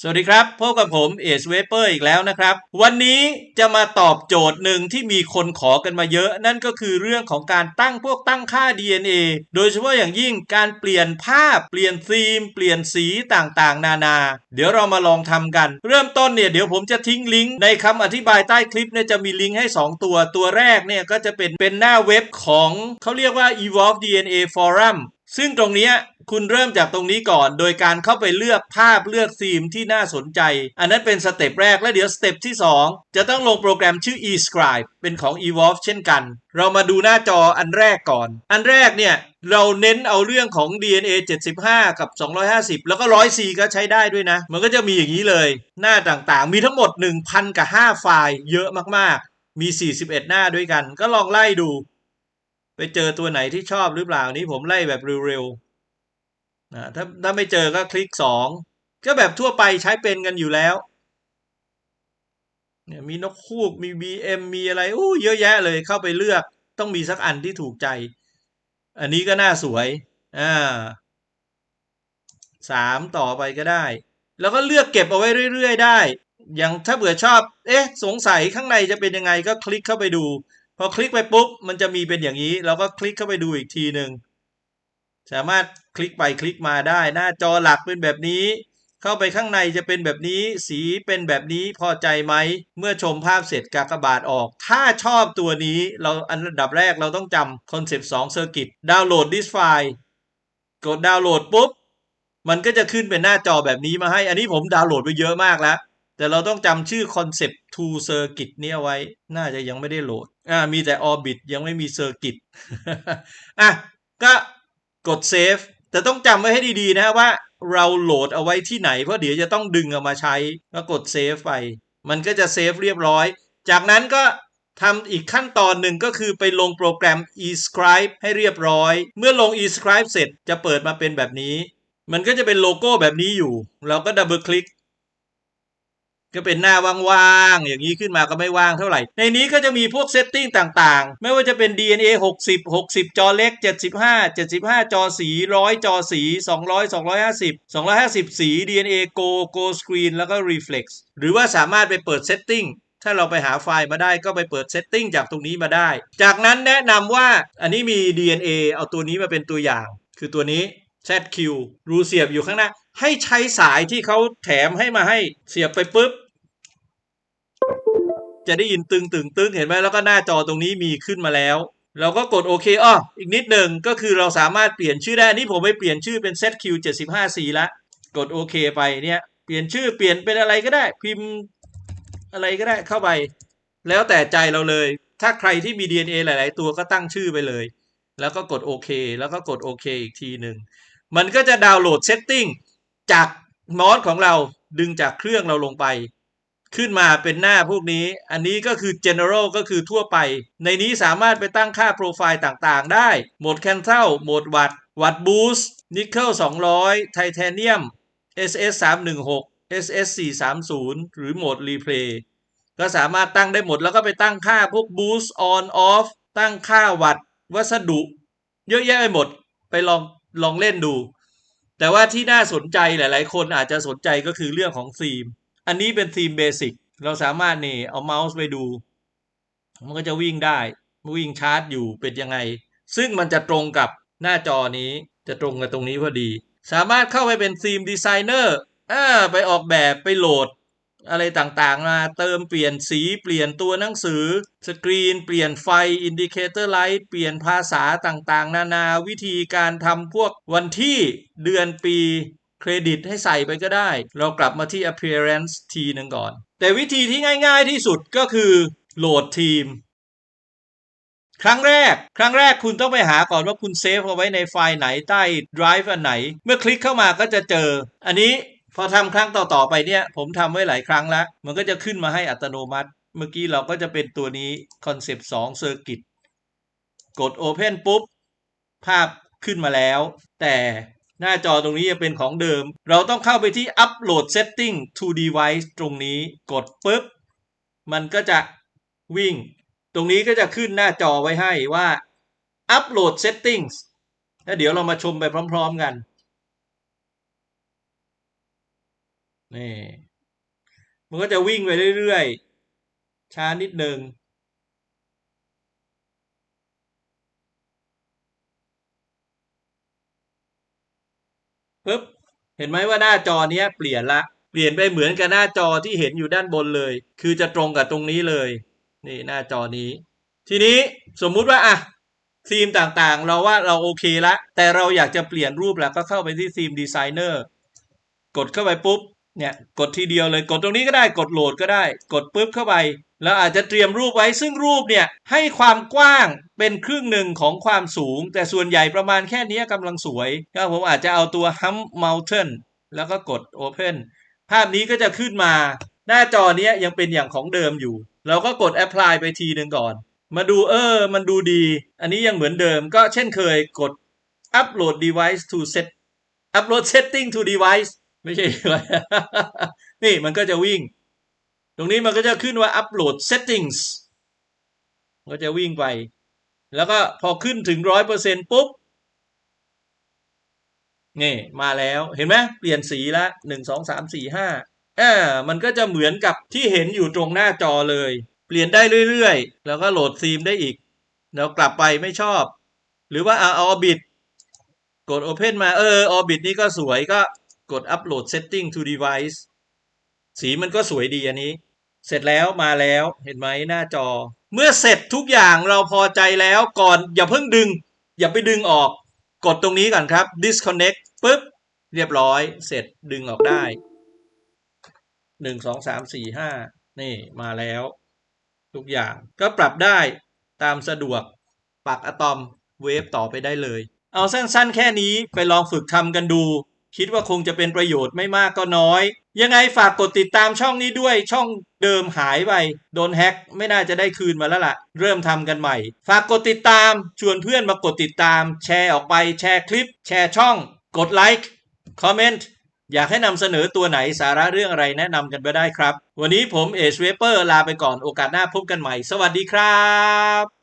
สวัสดีครับ พบกับผมเอสเวเปอร์อีกแล้วนะครับ วันนี้จะมาตอบโจทย์หนึ่งที่มีคนขอกันมาเยอะ นั่นก็คือเรื่องของการตั้งพวกตั้งค่า DNA โดยเฉพาะอย่างยิ่งการเปลี่ยนภาพ เปลี่ยนธีม เปลี่ยนสีต่างๆ นานา เดี๋ยวเรามาลองทำกัน เริ่มต้นเนี่ยเดี๋ยวผมจะทิ้งลิงก์ในคำอธิบายใต้คลิปเนี่ยจะมีลิงก์ให้ 2 ตัวตัวแรกเนี่ยก็จะเป็นเป็นหน้าเว็บของเขาเรียกว่า Evolve DNA Forum ซึ่งตรงนี้ คุณเริ่มจากตรงนี้ก่อน โดยการเข้าไปเลือกภาพเลือกธีมที่น่าสนใจ อันนั้นเป็นสเต็ปแรกแล้วเดี๋ยวสเต็ปที่ 2 จะต้องลงโปรแกรมชื่อ eScribe เป็นของ Evolve เช่นกัน เรามาดูหน้าจออันแรกก่อน อันแรกเนี่ย เราเน้นเอาเรื่องของ DNA 75 กับ 250 แล้วก็ 100C ก็ใช้ได้ด้วยนะ มันก็จะมีอย่างนี้เลย หน้าต่างๆ มีทั้งหมด 1,000 กับ 5 ไฟล์ เยอะมากๆ มี 41 หน้าด้วยกัน ก็ลองไล่ดู ไปเจอตัวไหนที่ชอบหรือเปล่านี้ผมไล่แบบเร็วๆ นะถ้าถ้าไม่เจอก็คลิกสองก็แบบทั่วไปใช้เป็นกันอยู่แล้วเนี่ยมีนกคูกมี BM มีอะไรอู้เยอะแยะเลยเข้าไปเลือกต้องมีสักอันที่ถูกใจ อันนี้ก็น่าสวยอ่าสามต่อไปก็ได้ แล้วก็เลือกเก็บเอาไว้เรื่อยๆ ได้ อย่างถ้าเผื่อชอบ เอ๊ะ สงสัยข้างในจะเป็นยังไงก็คลิกเข้าไปดู พอคลิกไปปุ๊บ มันจะมีเป็นอย่างนี้ เราก็คลิกเข้าไปดูอีกทีหนึ่ง สามารถคลิกไปคลิกมาได้ หน้าจอหลักเป็นแบบนี้ เข้าไปข้างในจะเป็นแบบนี้ สีเป็นแบบนี้พอใจไหม เมื่อชมภาพเสร็จกากบาทออก ถ้าชอบตัวนี้เราอันดับแรกเราต้องจำคอนเซปต์2 Circuit ดาวน์โหลด this file กดดาวน์โหลดปุ๊บ มันก็จะขึ้นเป็นหน้าจอแบบนี้มาให้ อันนี้ผมดาวน์โหลดไปเยอะมากแล้ว แต่เราต้องจำชื่อ Concept to Circuit เนี่ยไว้ น่าจะยังไม่ได้โหลด อ่า มีแต่ Orbit ยังไม่มี Circuit อะ ก็ กดเซฟแต่ต้องจำไว้ให้ดีๆนะว่าเราโหลดเอาไว้ที่ไหน เพราะเดี๋ยวจะต้องดึงเอามาใช้ก็กดเซฟไป มันก็จะเซฟเรียบร้อย จากนั้นก็ทำอีกขั้นตอนหนึ่งก็คือไปลงโปรแกรม eScribe ให้เรียบร้อย เมื่อลง eScribe เสร็จจะเปิดมาเป็นแบบนี้ มันก็จะเป็นโลโก้แบบนี้อยู่ เราก็ดับเบิลคลิก ก็เป็นหน้าว่างๆ อย่างนี้ขึ้นมาก็ไม่ว่างเท่าไหร่ ในนี้ก็จะมีพวกเซตติ้งต่างๆ ไม่ว่าจะเป็น DNA 60 60 จอเล็ก 75 75 จอสี 100 จอสี 200 250 250 สี DNA Go Go Screen แล้วก็ Reflex หรือว่าสามารถไปเปิดเซตติ้งถ้าเราไปหาไฟล์มาได้ก็ไปเปิดเซตติ้งจากตรงนี้มาได้ จากนั้นแนะนำว่าอันนี้มี DNA เอาตัวนี้มาเป็นตัวอย่าง คือตัวนี้ ZQ รูเสียบอยู่ข้างหน้า ให้ใช้สายที่เขาแถมให้มาให้เสียบไปปุ๊บ จะได้ยินตึงตึงตึงเห็นไหมแล้วก็หน้าจอตรงนี้มีขึ้นมาแล้ว เราก็กดโอเคอ้ออีกนิดหนึ่งก็คือเราสามารถเปลี่ยนชื่อได้นี่ผมไปเปลี่ยนชื่อเป็น ZQ 75 4ละกดโอเคไปเนี่ยเปลี่ยนชื่อเปลี่ยนเป็นอะไรก็ได้ พิมพ์อะไรก็ได้เข้าไป แล้วแต่ใจเราเลย ถ้าใครที่มี DNA หลาย ๆ ตัวก็ตั้งชื่อไปเลย แล้วก็กดโอเคแล้วก็กดโอเคอีกทีหนึ่งมันก็จะดาวน์โหลดเซตติ้งจากมอสของเราดึงจากเครื่องเราลงไป ขึ้นมาเป็นหน้าพวกนี้ อันนี้ก็คือ general ก็คือทั่วไป ในนี้สามารถไปตั้งค่าโปรไฟล์ต่างๆ ได้ โหมด cancel โหมดวัด วัด boost nickel 200 titanium ss 316 ss 430หรือโหมด replay ก็สามารถตั้งได้หมดแล้วก็ไปตั้งค่าพวก boost on off ตั้งค่าวัดวัสดุ เยอะแยะไปหมด ไปลองลองเล่นดู แต่ว่าที่น่าสนใจหลาย ๆ คนอาจจะสนใจก็คือเรื่องของธีม อันนี้เป็นธีมเบสิกเราสามารถนี่เอาเมาส์ไปดู มันก็จะวิ่งได้วิ่งชาร์จอยู่เป็นยังไง ซึ่งมันจะตรงกับหน้าจอนี้จะตรงกับตรงนี้พอดี สามารถเข้าไปเป็นธีมดีไซเนอร์อ่าไปออกแบบไปโหลด อะไรต่างๆมาเติมเปลี่ยนสีเปลี่ยนตัวหนังสือ สกรีน เปลี่ยนไฟอินดิเคเตอร์ไลท์เปลี่ยนภาษาต่างๆ นานาวิธีการทำพวกวันที่เดือนปี เครดิตให้ใส่ไปก็ได้ เรากลับมาที่ appearance ทีหนึ่งก่อน แต่วิธีที่ง่ายๆที่สุดก็คือโหลดทีม ครั้งแรก ครั้งแรกคุณต้องไปหาก่อนว่าคุณเซฟเอาไว้ในไฟล์ไหนใต้ drive อันไหน เมื่อคลิกเข้ามาก็จะเจอ อันนี้พอทำครั้งต่อๆไปเนี่ย ผมทำไว้หลายครั้งแล้ว มันก็จะขึ้นมาให้อัตโนมัติ เมื่อกี้เราก็จะเป็นตัวนี้ concept 2 circuit กด open ปุ๊บ ภาพขึ้นมาแล้ว แต่ หน้าจอตรงนี้จะเป็นของเดิม เราต้องเข้าไปที่ upload setting to device ตรงนี้กดปุ๊บ มันก็จะวิ่ง ตรงนี้ก็จะขึ้นหน้าจอไว้ให้ว่า upload settings แล้วเดี๋ยวเรามาชมไปพร้อม ๆกัน นี่ มันก็จะวิ่งไปเรื่อยๆ ช้านิดหนึ่ง ปึ๊บเห็นไหมว่าหน้าจอเนี้ยเปลี่ยนละเปลี่ยนไปเหมือนกับหน้าจอที่เห็นอยู่ด้านบนเลย คือจะตรงกับตรงนี้เลย นี่หน้าจอนี้ ทีนี้สมมุติว่าอะธีมต่างๆ เราว่าเราโอเคละแต่เราอยากจะเปลี่ยนรูปแล้วก็เข้าไปที่ธีมดีไซเนอร์กดเข้าไปปุ๊บเนี่ยกดทีเดียวเลยกดตรงนี้ก็ได้กดโหลดก็ได้ กดปุ๊บเข้าไป แล้วอาจจะเตรียมรูปไว้ซึ่งรูปเนี่ยให้ความกว้างเป็นครึ่งหนึ่งของความสูง แต่ส่วนใหญ่ประมาณแค่นี้กำลังสวยก็ผมอาจจะเอาตัว Hump Mountain แล้วก็กด Open ภาพนี้ก็จะขึ้นมา หน้าจอเนี้ยยังเป็นอย่างของเดิมอยู่ เราก็กด Apply ไปทีหนึ่งก่อน มาดูเออ มันดูดี อันนี้ยังเหมือนเดิมก็เช่นเคยกด Upload device to set Upload setting to device ไม่ใช่ นี่มันก็จะวิ่ง ตรงนี้มันก็จะขึ้นว่า Upload settings ก็จะวิ่งไป แล้วก็พอขึ้นถึงร้อยเปอร์เซ็นปุ๊บ นี่มาแล้วเห็นไหมเปลี่ยนสีละหนึ่งสองสามสี่ห้าอ่ามันก็จะเหมือนกับที่เห็นอยู่ตรงหน้าจอเลย เปลี่ยนได้เรื่อยๆ แล้วก็โหลดธีมได้อีก แล้วกลับไปไม่ชอบ หรือว่าเอาออบิทกด Open มาเออออบิทนี่ก็สวยก็กด Upload setting to device สีมันก็สวยดีอันนี้ เสร็จแล้วมาแล้วเห็นไหมหน้าจอ เมื่อเสร็จทุกอย่างเราพอใจแล้วก่อนอย่าเพิ่งดึง อย่าไปดึงออก กดตรงนี้ก่อนครับ disconnect ปุ๊บ เรียบร้อย เสร็จดึงออกได้หนึ่งสองสามสี่ห้านี่มาแล้ว ทุกอย่างก็ปรับได้ตามสะดวกปักอะตอมเวฟต่อไปได้เลย เอาสั้นๆแค่นี้ไปลองฝึกทำกันดู คิดว่าคงจะเป็นประโยชน์ไม่มากก็น้อย ยังไงฝากกดติดตามช่องนี้ด้วยช่องเดิมหายไปโดนแฮ็กไม่น่าจะได้คืนมาแล้วล่ะ เริ่มทำกันใหม่ ฝากกดติดตามชวนเพื่อนมากดติดตาม แชร์ออกไปแชร์คลิป แชร์ช่อง กดไลค์คอมเมนต์อยากให้นำเสนอตัวไหนสาระเรื่องอะไรแนะนำกันไปได้ครับ วันนี้ผมเอชเวเปอร์ลาไปก่อนโอกาสหน้าพบกันใหม่ สวัสดีครับ